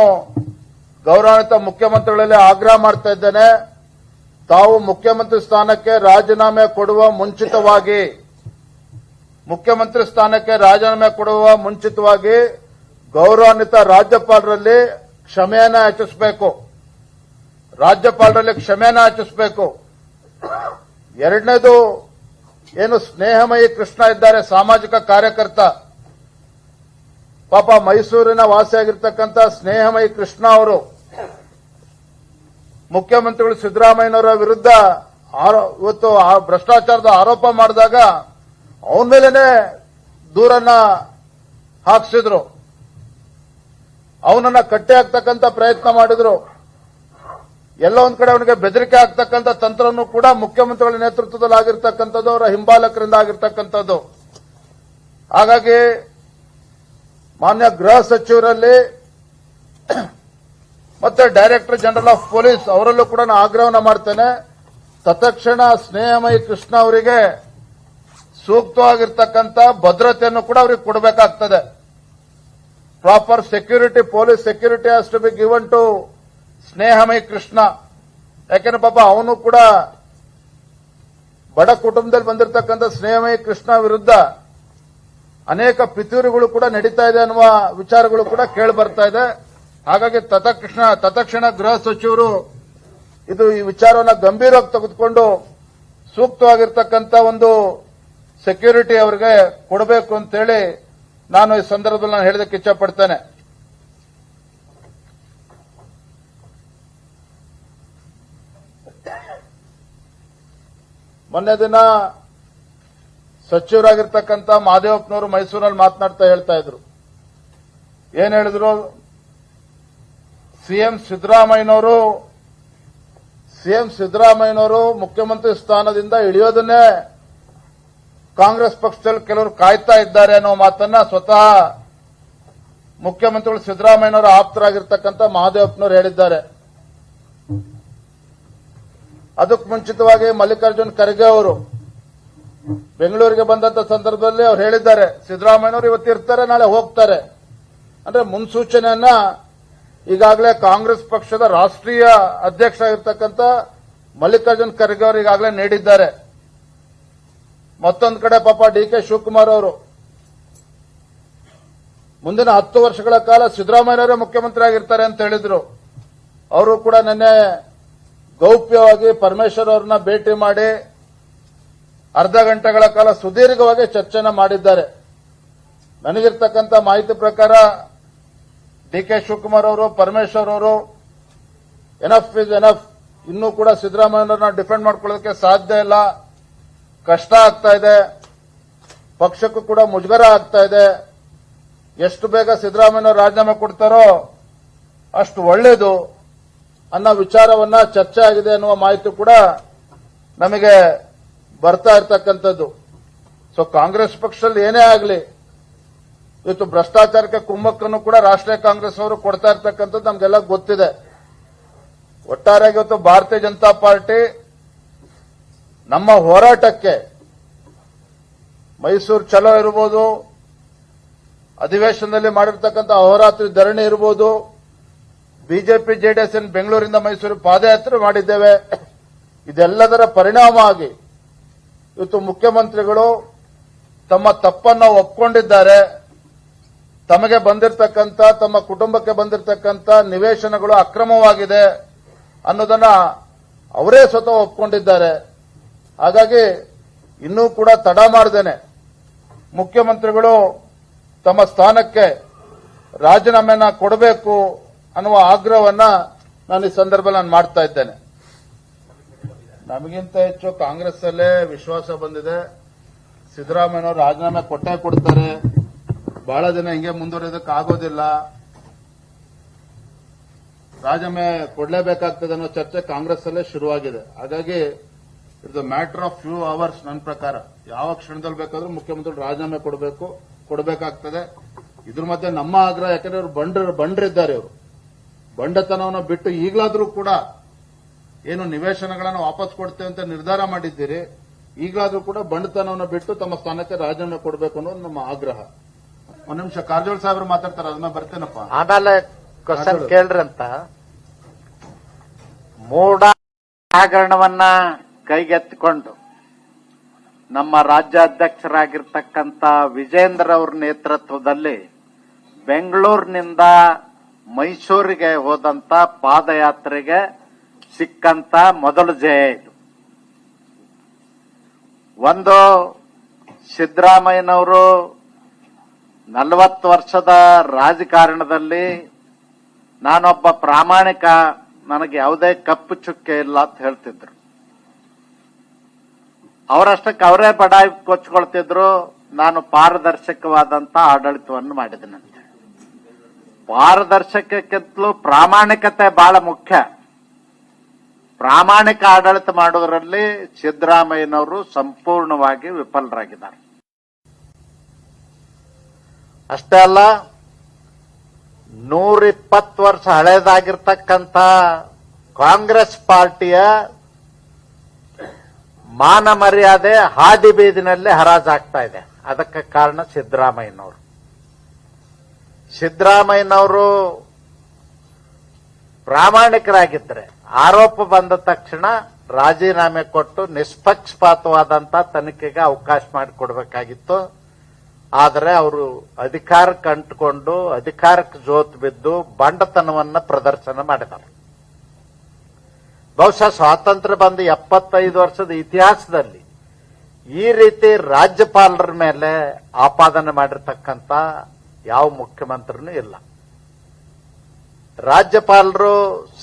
ಗೌರವಾನ್ವಿತ ಮುಖ್ಯಮಂತ್ರಿಗಳಲ್ಲಿ ಆಗ್ರಹ ಮಾಡ್ತಾ ಇದ್ದೇನೆ. ತಾವು ಮುಖ್ಯಮಂತ್ರಿ ಸ್ಥಾನಕ್ಕೆ ರಾಜೀನಾಮೆ ಕೊಡುವ ಮುಂಚಿತವಾಗಿ, ಮುಖ್ಯಮಂತ್ರಿ ಸ್ಥಾನಕ್ಕೆ ರಾಜೀನಾಮೆ ಕೊಡುವ ಮುಂಚಿತವಾಗಿ ಗೌರವಾನ್ವಿತ ರಾಜ್ಯಪಾಲರಲ್ಲಿ ಕ್ಷಮೆಯನ್ನ ಯಾಚಿಸಬೇಕು. ರಾಜ್ಯಪಾಲರಲ್ಲಿ ಕ್ಷಮೆಯನ್ನ ಯಾಚಿಸಬೇಕು. ಎರಡನೇದು, ಏನು ಸ್ನೇಹಮಯಿ ಕೃಷ್ಣ ಇದ್ದಾರೆ, ಸಾಮಾಜಿಕ ಕಾರ್ಯಕರ್ತ. ಪಾಪ ಮೈಸೂರಿನ ವಾಸಿಯಾಗಿರ್ತಕ್ಕಂಥ ಸ್ನೇಹಮಯಿ ಕೃಷ್ಣ ಅವರು ಮುಖ್ಯಮಂತ್ರಿಗಳು ಸಿದ್ದರಾಮಯ್ಯನವರ ವಿರುದ್ಧ ಇವತ್ತು ಭ್ರಷ್ಟಾಚಾರದ ಆರೋಪ ಮಾಡಿದಾಗ ಅವನ ಮೇಲೇನೆ ದೂರನ್ನ ಹಾಕ್ಸಿದ್ರು. ಅವನನ್ನ ಕಟ್ಟೆ ಹಾಕ್ತಕ್ಕಂಥ ಪ್ರಯತ್ನ ಮಾಡಿದ್ರು. ಎಲ್ಲ ಒಂದ್ ಕಡೆ ಅವನಿಗೆ ಬೆದರಿಕೆ ಆಗ್ತಕ್ಕಂಥ ತಂತ್ರನೂ ಕೂಡ ಮುಖ್ಯಮಂತ್ರಿಗಳ ನೇತೃತ್ವದಲ್ಲಿ ಆಗಿರ್ತಕ್ಕಂಥದ್ದು, ಅವರ ಹಿಂಬಾಲಕರಿಂದ ಆಗಿರ್ತಕ್ಕಂಥದ್ದು. ಹಾಗಾಗಿ ಮಾನ್ಯ ಗೃಹ ಸಚಿವರಲ್ಲಿ ಮತ್ತೆ ಡೈರೆಕ್ಟರ್ ಜನರಲ್ ಆಫ್ ಪೊಲೀಸ್, ಅವರಲ್ಲೂ ಕೂಡ ನಾನು ಆಗ್ರಹವನ್ನು ಮಾಡ್ತೇನೆ. ತತ್ಕ್ಷಣ ಸ್ನೇಹಮಯಿ ಕೃಷ್ಣ ಅವರಿಗೆ ಸೂಕ್ತವಾಗಿರ್ತಕ್ಕಂಥ ಭದ್ರತೆಯನ್ನು ಕೂಡ ಅವರಿಗೆ ಕೊಡಬೇಕಾಗ್ತದೆ. Proper security police security has to be given to Snehamayi Krishna. ಯಾಕೆಂದ್ರೆ ಪಾಪ ಅವನು ಕೂಡ ಬಡ ಕುಟುಂಬದಲ್ಲಿ ಬಂದಿರತಕ್ಕಂಥ ಸ್ನೇಹಮಯಿ ಕೃಷ್ಣ ವಿರುದ್ಧ ಅನೇಕ ಪಿತೂರಿಗಳು ಕೂಡ ನಡೀತಾ ಇದೆ ಅನ್ನುವ ವಿಚಾರಗಳು ಕೂಡ ಕೇಳಿ ಬರ್ತಾ ಇದೆ. ಹಾಗಾಗಿ ತತಕ್ಷಣ, ತತ್ಕ್ಷಣ ಗೃಹ ಸಚಿವರು ಇದು ಈ ವಿಚಾರವನ್ನು ಗಂಭೀರವಾಗಿ ತೆಗೆದುಕೊಂಡು ಸೂಕ್ತವಾಗಿರ್ತಕ್ಕಂಥ ಒಂದು ಸೆಕ್ಯೂರಿಟಿ ಅವರಿಗೆ ಕೊಡಬೇಕು ಅಂತೇಳಿ ನಾನು ಈ ಸಂದರ್ಭದಲ್ಲಿ ನಾನು ಹೇಳೋದಕ್ಕೆ ಇಚ್ಛಪಡ್ತೇನೆ. ಮೊನ್ನೆ ದಿನ ಸಚಿವರಾಗಿರ್ತಕ್ಕಂಥ ಮಹದೇವಪ್ಪನವರು ಮೈಸೂರಲ್ಲಿ ಮಾತನಾಡ್ತಾ ಹೇಳ್ತಾ ಇದ್ರು. ಏನ್ ಹೇಳಿದ್ರು? ಸಿಎಂ ಸಿದ್ದರಾಮಯ್ಯನವರು ಸಿಎಂ ಸಿದ್ದರಾಮಯ್ಯನವರು ಮುಖ್ಯಮಂತ್ರಿ ಸ್ಥಾನದಿಂದ ಇಳಿಯೋದನ್ನೇ ಕಾಂಗ್ರೆಸ್ ಪಕ್ಷದಲ್ಲಿ ಕೆಲವರು ಕಾಯ್ತಾ ಇದ್ದಾರೆ ಅನ್ನೋ ಮಾತನ್ನ ಸ್ವತಃ ಮುಖ್ಯಮಂತ್ರಿಗಳು ಸಿದ್ದರಾಮಯ್ಯನವರ ಆಪ್ತರಾಗಿರ್ತಕ್ಕಂಥ ಮಹಾದೇವಪ್ಪನವರು ಹೇಳಿದ್ದಾರೆ. ಅದಕ್ಕೆ ಮುಂಚಿತವಾಗಿ ಮಲ್ಲಿಕಾರ್ಜುನ್ ಖರ್ಗೆ ಅವರು ಬೆಂಗಳೂರಿಗೆ ಬಂದಂತ ಸಂದರ್ಭದಲ್ಲಿ ಅವ್ರು ಹೇಳಿದ್ದಾರೆ, ಸಿದ್ದರಾಮಯ್ಯನವರು ಇವತ್ತು ಇರ್ತಾರೆ ನಾಳೆ ಹೋಗ್ತಾರೆ. ಅಂದ್ರೆ ಮುನ್ಸೂಚನೆಯನ್ನ ಈಗಾಗಲೇ ಕಾಂಗ್ರೆಸ್ ಪಕ್ಷದ ರಾಷ್ಟ್ರೀಯ ಅಧ್ಯಕ್ಷ ಆಗಿರ್ತಕ್ಕಂತ ಮಲ್ಲಿಕಾರ್ಜುನ್ ಖರ್ಗೆ ಅವರು ಈಗಾಗಲೇ ನೀಡಿದ್ದಾರೆ. ಮತ್ತೊಂದು ಕಡೆ ಪಾಪ ಡಿ ಕೆ ಶಿವಕುಮಾರ್ ಅವರು. ಮುಂದಿನ ಹತ್ತು ವರ್ಷಗಳ ಕಾಲ ಸಿದ್ದರಾಮಯ್ಯನವರೇ ಮುಖ್ಯಮಂತ್ರಿ ಆಗಿರ್ತಾರೆ ಅಂತ ಹೇಳಿದ್ರು. ಅವರು ಕೂಡ ನಿನ್ನೆ ಗೌಪ್ಯವಾಗಿ ಪರಮೇಶ್ವರ್ ಅವರನ್ನ ಭೇಟಿ ಮಾಡಿ ಅರ್ಧ ಗಂಟೆಗಳ ಕಾಲ ಸುದೀರ್ಘವಾಗಿ ಚರ್ಚೆನ ಮಾಡಿದ್ದಾರೆ. ನನಗಿರ್ತಕ್ಕಂಥ ಮಾಹಿತಿ ಪ್ರಕಾರ ಡಿ ಕೆ ಶಿವಕುಮಾರ್ ಅವರು, ಪರಮೇಶ್ವರ್ ಅವರು ಎನಫ್ ಇಸ್ ಎನಫ್ ಇನ್ನೂ ಕೂಡ ಸಿದ್ದರಾಮಯ್ಯನವ್ರನ್ನ ಡಿಫೆಂಡ್ ಮಾಡ್ಕೊಳ್ಳೋದಕ್ಕೆ ಸಾಧ್ಯ ಇಲ್ಲ. ಕಷ್ಟ ಆಗ್ತಾ ಇದೆ. ಪಕ್ಷಕ್ಕೂ ಕೂಡ ಮುಜುಗರ ಆಗ್ತಾ ಇದೆ. ಎಷ್ಟು ಬೇಗ ಸಿದ್ದರಾಮಯ್ಯನವರು ರಾಜೀನಾಮೆ ಕೊಡ್ತಾರೋ ಅಷ್ಟು ಒಳ್ಳೆಯದು ಅನ್ನೋ ವಿಚಾರವನ್ನ ಚರ್ಚೆ ಆಗಿದೆ ಅನ್ನುವ ಮಾಹಿತಿ ಕೂಡ ನಮಗೆ ಬರ್ತಾ ಇರ್ತಕ್ಕಂಥದ್ದು. ಸೊ ಕಾಂಗ್ರೆಸ್ ಪಕ್ಷದಲ್ಲಿ ಏನೇ ಆಗಲಿ ಇವತ್ತು ಭ್ರಷ್ಟಾಚಾರಕ್ಕೆ ಕುಮ್ಮಕ್ಕನ್ನು ಕೂಡ ರಾಷ್ಟ್ರೀಯ ಕಾಂಗ್ರೆಸ್ ಅವರು ಕೊಡ್ತಾ ಇರ್ತಕ್ಕಂಥದ್ದು ನಮಗೆಲ್ಲ ಗೊತ್ತಿದೆ. ಒಟ್ಟಾರೆಯಾಗಿ ಇವತ್ತು ಭಾರತೀಯ ಜನತಾ ಪಾರ್ಟಿ ನಮ್ಮ ಹೋರಾಟಕ್ಕೆ ಮೈಸೂರು ಚಲೋ ಇರ್ಬೋದು, ಅಧಿವೇಶನದಲ್ಲಿ ಮಾಡಿರ್ತಕ್ಕಂಥ ಅಹೋರಾತ್ರಿ ಧರಣಿ ಇರ್ಬೋದು, ಬಿಜೆಪಿ, ಜೆಡಿಎಸ್ ಬೆಂಗಳೂರಿಂದ ಮೈಸೂರು ಪಾದಯಾತ್ರೆ ಮಾಡಿದ್ದೇವೆ. ಇದೆಲ್ಲದರ ಪರಿಣಾಮ ಆಗಿ ಇವತ್ತು ಮುಖ್ಯಮಂತ್ರಿಗಳು ತಮ್ಮ ತಪ್ಪನ್ನು ಒಪ್ಕೊಂಡಿದ್ದಾರೆ. ತಮಗೆ ಬಂದಿರತಕ್ಕಂತ ತಮ್ಮ ಕುಟುಂಬಕ್ಕೆ ಬಂದಿರತಕ್ಕಂತ ನಿವೇಶನಗಳು ಅಕ್ರಮವಾಗಿದೆ ಅನ್ನೋದನ್ನ ಅವರೇ ಸ್ವತಃ ಒಪ್ಕೊಂಡಿದ್ದಾರೆ. ಹಾಗಾಗಿ ಇನ್ನೂ ಕೂಡ ತಡ ಮಾಡದೇನೆ ಮುಖ್ಯಮಂತ್ರಿಗಳು ತಮ್ಮ ಸ್ಥಾನಕ್ಕೆ ರಾಜೀನಾಮೆನ ಕೊಡಬೇಕು ಅನ್ನುವ ಆಗ್ರಹವನ್ನ ನಾನು ಈ ಸಂದರ್ಭ ನಾನು ಮಾಡ್ತಾ ಇದ್ದೇನೆ. ನಮಗಿಂತ ಹೆಚ್ಚು ಕಾಂಗ್ರೆಸ್ ಅಲ್ಲೇ ವಿಶ್ವಾಸ ಬಂದಿದೆ. ಸಿದ್ದರಾಮಯ್ಯನವರು ರಾಜೀನಾಮೆ ಕೊಟ್ಟೇ ಕೊಡ್ತಾರೆ. ಬಹಳ ಜನ ಹಿಂಗೆ ಮುಂದುವರಿಯೋದಕ್ಕೆ ಆಗೋದಿಲ್ಲ. ರಾಜೀನಾಮೆ ಕೊಡಲೇಬೇಕಾಗ್ತದೆ ಅನ್ನೋ ಚರ್ಚೆ ಕಾಂಗ್ರೆಸ್ ಅಲ್ಲೇ ಶುರುವಾಗಿದೆ. ಹಾಗಾಗಿ it's matter of few hours ನನ್ನ ಪ್ರಕಾರ. ಯಾವ ಕ್ಷಣದಲ್ಲಿ ಬೇಕಾದ್ರೂ ಮುಖ್ಯಮಂತ್ರಿ ರಾಜೀನಾಮೆ ಕೊಡಬೇಕು, ಕೊಡಬೇಕಾಗ್ತದೆ. ಇದ್ರ ಮಧ್ಯೆ ನಮ್ಮ ಆಗ್ರಹ, ಯಾಕಂದ್ರೆ ಇವರು ಬಂಡ್ರ, ಬಂಡ್ರಿದ್ದಾರೆ ಇವರು. ಬಂಡತನವನ್ನು ಬಿಟ್ಟು ಈಗಲಾದ್ರೂ ಕೂಡ ಏನು ನಿವೇಶನಗಳನ್ನು ವಾಪಸ್ ಕೊಡ್ತೇವೆ ಅಂತ ನಿರ್ಧಾರ ಮಾಡಿದ್ದೀರಿ, ಈಗಲಾದ್ರೂ ಕೂಡ ಬಂಡತನವನ್ನು ಬಿಟ್ಟು ತಮ್ಮ ಸ್ಥಾನಕ್ಕೆ ರಾಜೀನಾಮೆ ಕೊಡಬೇಕು ಅನ್ನೋದು ನಮ್ಮ ಆಗ್ರಹ. ಒಂದ್ ನಿಮಿಷ ಕಾರಜೋಳ ಸಾಹೇಬ್ರು ಮಾತಾಡ್ತಾರ ಅದನ್ನ ಬರ್ತೇನಪ್ಪ. ಆಮೇಲೆ ಕ್ವಶನ್ ಕೇಳ್ರಂತ. ಮೂಡ ಹಗರಣವನ್ನ ಕೈಗೆತ್ತಿಕೊಂಡು ನಮ್ಮ ರಾಜ್ಯಾಧ್ಯಕ್ಷರಾಗಿರ್ತಕ್ಕಂಥ ವಿಜೇಂದ್ರ ಅವ್ರ ನೇತೃತ್ವದಲ್ಲಿ ಬೆಂಗಳೂರಿನಿಂದ ಮೈಸೂರಿಗೆ ಹೋದಂತ ಪಾದಯಾತ್ರೆಗೆ ಸಿಕ್ಕಂತ ಮೊದಲ ಜಯ ಇದು ಒಂದು ಸಿದ್ದರಾಮಯ್ಯನವರು ನಲವತ್ತು ವರ್ಷದ ರಾಜಕಾರಣದಲ್ಲಿ ನಾನೊಬ್ಬ ಪ್ರಾಮಾಣಿಕ, ನನಗೆ ಯಾವುದೇ ಕಪ್ಪು ಚುಕ್ಕೆ ಇಲ್ಲ ಅಂತ ಹೇಳ್ತಿದ್ರು. ಅವರಷ್ಟಕ್ಕೆ ಅವರೇ ಬಡಾಯಿ ಕೊಚ್ಕೊಳ್ತಿದ್ರು, ನಾನು ಪಾರದರ್ಶಕವಾದಂತ ಆಡಳಿತವನ್ನು ಮಾಡಿದನಂತೆ ಪಾರದರ್ಶಕಕ್ಕಿಂತಲೂ ಪ್ರಾಮಾಣಿಕತೆ ಬಹಳ ಮುಖ್ಯ. ಪ್ರಾಮಾಣಿಕ ಆಡಳಿತ ಮಾಡೋದರಲ್ಲಿ ಸಿದ್ದರಾಮಯ್ಯನವರು ಸಂಪೂರ್ಣವಾಗಿ ವಿಫಲರಾಗಿದ್ದಾರೆ. ಅಷ್ಟೇ ಅಲ್ಲ, ನೂರಿಪ್ಪತ್ತು ವರ್ಷ ಹಳೇದಾಗಿರ್ತಕ್ಕಂಥ ಕಾಂಗ್ರೆಸ್ ಪಾರ್ಟಿಯ ಮಾನ ಮರ್ಯಾದೆ ಹಾದಿ ಬೀದಿನಲ್ಲಿ ಹರಾಜಾಗ್ತಾ ಇದೆ. ಅದಕ್ಕೆ ಕಾರಣ ಸಿದ್ದರಾಮಯ್ಯನವರು. ಸಿದ್ದರಾಮಯ್ಯನವರು ಪ್ರಾಮಾಣಿಕರಾಗಿದ್ದರೆ, ಆರೋಪ ಬಂದ ತಕ್ಷಣ ರಾಜೀನಾಮೆ ಕೊಟ್ಟು ನಿಷ್ಪಕ್ಷಪಾತವಾದಂಥ ತನಿಖೆಗೆ ಅವಕಾಶ ಮಾಡಿಕೊಡ್ಬೇಕಾಗಿತ್ತು. ಆದರೆ ಅವರು ಅಧಿಕಾರಕ್ಕೆ ಅಂಟುಕೊಂಡು, ಅಧಿಕಾರಕ್ಕೆ ಜೋತು ಬಿದ್ದು ಬಂಡತನವನ್ನ ಪ್ರದರ್ಶನ ಮಾಡಿದ್ದಾರೆ. ಬಹುಶಃ ಸ್ವಾತಂತ್ರ್ಯ ಬಂದ ಎಪ್ಪತ್ತೈದು ವರ್ಷದ ಇತಿಹಾಸದಲ್ಲಿ ಈ ರೀತಿ ರಾಜ್ಯಪಾಲರ ಮೇಲೆ ಆಪಾದನೆ ಮಾಡಿರ್ತಕ್ಕಂಥ ಯಾವ ಮುಖ್ಯಮಂತ್ರಿನೂ ಇಲ್ಲ. ರಾಜ್ಯಪಾಲರು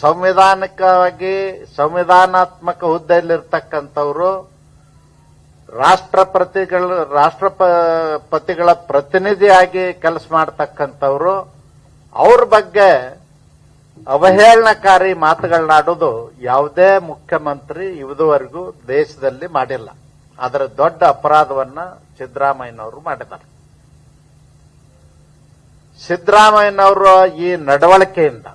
ಸಂವಿಧಾನಿಕವಾಗಿ, ಸಂವಿಧಾನಾತ್ಮಕ ಹುದ್ದೆಯಲ್ಲಿರ್ತಕ್ಕಂಥವ್ರು ರಾಷ್ಟ್ರಪತಿಗಳ ರಾಷ್ಟ್ರಪತಿಗಳ ಪ್ರತಿನಿಧಿಯಾಗಿ ಕೆಲಸ ಮಾಡತಕ್ಕಂಥವ್ರು, ಅವ್ರ ಬಗ್ಗೆ ಅವಹೇಳನಕಾರಿ ಮಾತುಗಳನ್ನಾಡೋದು ಯಾವುದೇ ಮುಖ್ಯಮಂತ್ರಿ ಇದುವರೆಗೂ ದೇಶದಲ್ಲಿ ಮಾಡಿಲ್ಲ. ಅದರ ದೊಡ್ಡ ಅಪರಾಧವನ್ನ ಸಿದ್ದರಾಮಯ್ಯನವರು ಮಾಡಿದ್ದಾರೆ. ಸಿದ್ದರಾಮಯ್ಯನವರ ಈ ನಡವಳಿಕೆಯಿಂದ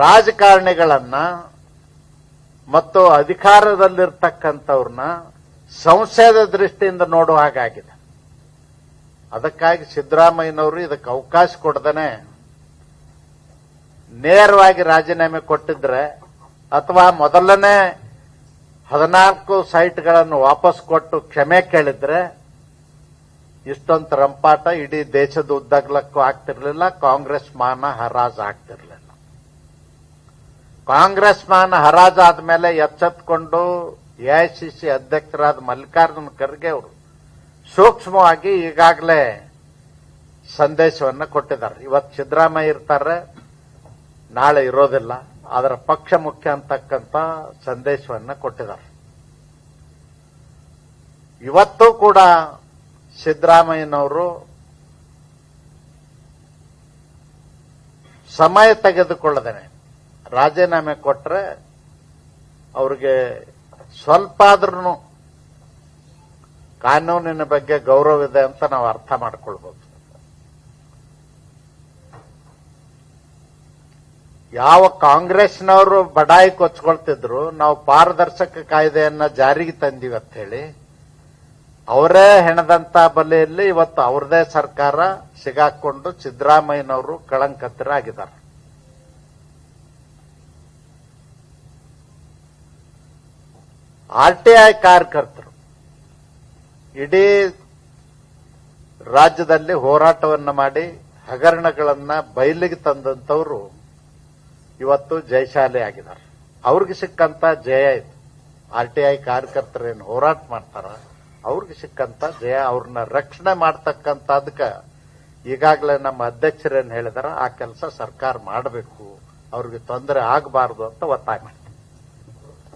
ರಾಜಕಾರಣಿಗಳನ್ನ ಮತ್ತು ಅಧಿಕಾರದಲ್ಲಿರ್ತಕ್ಕಂಥವ್ರನ್ನ ಸಂಶಯದ ದೃಷ್ಟಿಯಿಂದ ನೋಡುವ ಹಾಗಾಗಿದೆ. ಅದಕ್ಕಾಗಿ ಸಿದ್ದರಾಮಯ್ಯನವರು ಇದಕ್ಕೆ ಅವಕಾಶ ಕೊಡದೇನೆ. ನೇರವಾಗಿ ರಾಜೀನಾಮೆ ಕೊಟ್ಟಿದ್ರೆ ಅಥವಾ ಮೊದಲನೇ ಹದಿನಾಲ್ಕು ಸೈಟ್ಗಳನ್ನು ವಾಪಸ್ ಕೊಟ್ಟು ಕ್ಷಮೆ ಕೇಳಿದ್ರೆ ಇಷ್ಟೊಂದು ರಂಪಾಟ ಇಡೀ ದೇಶದ ಉದ್ದಗಲಕ್ಕೂ ಆಗ್ತಿರ್ಲಿಲ್ಲ, ಕಾಂಗ್ರೆಸ್ ಮಾನ ಹರಾಜ್ ಆಗ್ತಿರ್ಲಿಲ್ಲ. ಕಾಂಗ್ರೆಸ್ ಮ್ಯಾನ್ ಹರಾಜ್ ಆದ್ಮೇಲೆ ಎಚ್ಚೆತ್ಕೊಂಡು ಎಐಸಿಸಿ ಅಧ್ಯಕ್ಷರಾದ ಮಲ್ಲಿಕಾರ್ಜುನ ಖರ್ಗೆ ಅವರು ಸೂಕ್ಷ್ಮವಾಗಿ ಈಗಾಗಲೇ ಸಂದೇಶವನ್ನು ಕೊಟ್ಟಿದ್ದಾರೆ. ಇವತ್ತು ಸಿದ್ದರಾಮಯ್ಯ ಇರ್ತಾರೆ, ನಾಳೆ ಇರೋದಿಲ್ಲ, ಅದರ ಪಕ್ಷ ಮುಖ್ಯ ಅಂತಕ್ಕಂಥ ಸಂದೇಶವನ್ನು ಕೊಟ್ಟಿದ್ದಾರೆ. ಇವತ್ತು ಕೂಡ ಸಿದ್ದರಾಮಯ್ಯನವರು ಸಮಯ ತೆಗೆದುಕೊಳ್ಳದೇನೆ. ರಾಜೀನಾಮೆ ಕೊಟ್ರೆ ಅವ್ರಿಗೆ ಸ್ವಲ್ಪ ಆದ್ರೂ ಕಾನೂನಿನ ಬಗ್ಗೆ ಗೌರವ ಇದೆ ಅಂತ ನಾವು ಅರ್ಥ ಮಾಡ್ಕೊಳ್ಬಹುದು ಯಾವ ಕಾಂಗ್ರೆಸ್ನವರು ಬಡಾಯಿ ಕೊಚ್ಕೊಳ್ತಿದ್ರು, ನಾವು ಪಾರದರ್ಶಕ ಕಾಯ್ದೆಯನ್ನ ಜಾರಿಗೆ ತಂದೀವಿ ಅಂತ ಹೇಳಿ, ಅವರೇ ಹೆಣದಂತ ಬಲೆಯಲ್ಲಿ ಇವತ್ತು ಅವ್ರದೇ ಸರ್ಕಾರ ಸಿಗಾಕೊಂಡು ಸಿದ್ದರಾಮಯ್ಯನವರು ಕಳಂಕತ್ತರಾಗಿದ್ದಾರೆ. ಆರ್ ಟಿ ಐ ಕಾರ್ಯಕರ್ತರು ಇಡೀ ರಾಜ್ಯದಲ್ಲಿ ಹೋರಾಟವನ್ನು ಮಾಡಿ ಹಗರಣಗಳನ್ನ ಬಯಲಿಗೆ ತಂದಂತವರು ಇವತ್ತು ಜಯಶಾಲಿ ಆಗಿದ್ದಾರೆ. ಅವ್ರಿಗೆ ಸಿಕ್ಕಂತ ಜಯ ಇದು. ಆರ್ ಟಿ ಐ ಕಾರ್ಯಕರ್ತರೇನು ಹೋರಾಟ ಮಾಡ್ತಾರ, ಅವ್ರಿಗೆ ಸಿಕ್ಕಂತ ಜಯ, ಅವ್ರನ್ನ ರಕ್ಷಣೆ ಮಾಡ್ತಕ್ಕಂಥದ್ಕ ಈಗಾಗಲೇ ನಮ್ಮ ಅಧ್ಯಕ್ಷರೇನು ಹೇಳಿದಾರ, ಆ ಕೆಲಸ ಸರ್ಕಾರ ಮಾಡಬೇಕು, ಅವ್ರಿಗೆ ತೊಂದರೆ ಆಗಬಾರದು ಅಂತ ಒತ್ತಾಯ ಮಾಡಿ